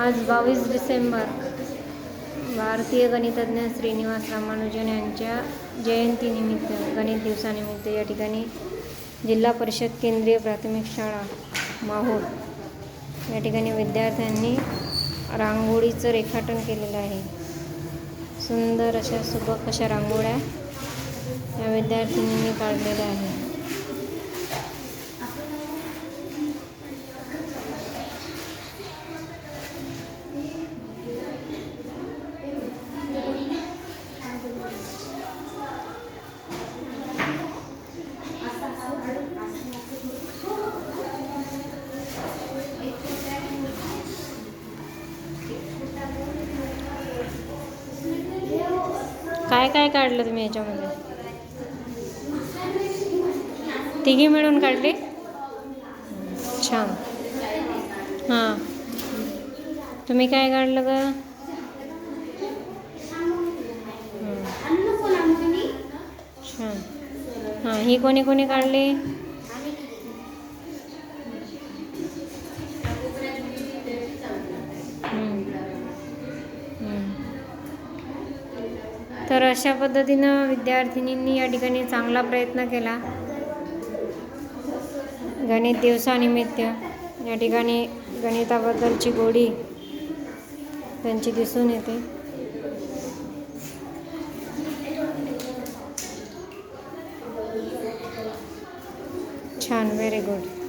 आज बावीस डिसेंबर भारतीय गणितज्ञ श्रीनिवास रामानुजन यांच्या जयंतीनिमित्त गणित दिवसानिमित्त या ठिकाणी जिल्हा परिषद केंद्रीय प्राथमिक शाळा माहूर या ठिकाणी विद्यार्थ्यांनी रांगोळीचं रेखाटन केलेलं आहे. सुंदर अशा सुबक अशा रांगोळ्या या विद्यार्थिनींनी काढलेल्या आहे काय काय काढलं तुम्ही याच्यामध्ये? तिघी मिळून काढली? छान. हां. तुम्ही काय काढलं का छान. हां ही कोणी कोणी काढली? तर अशा पद्धतीनं विद्यार्थिनींनी या ठिकाणी चांगला प्रयत्न केला. गणित दिवसानिमित्त या ठिकाणी गणिताबद्दलची गोडी त्यांची दिसून येते. छान व्हेरी गुड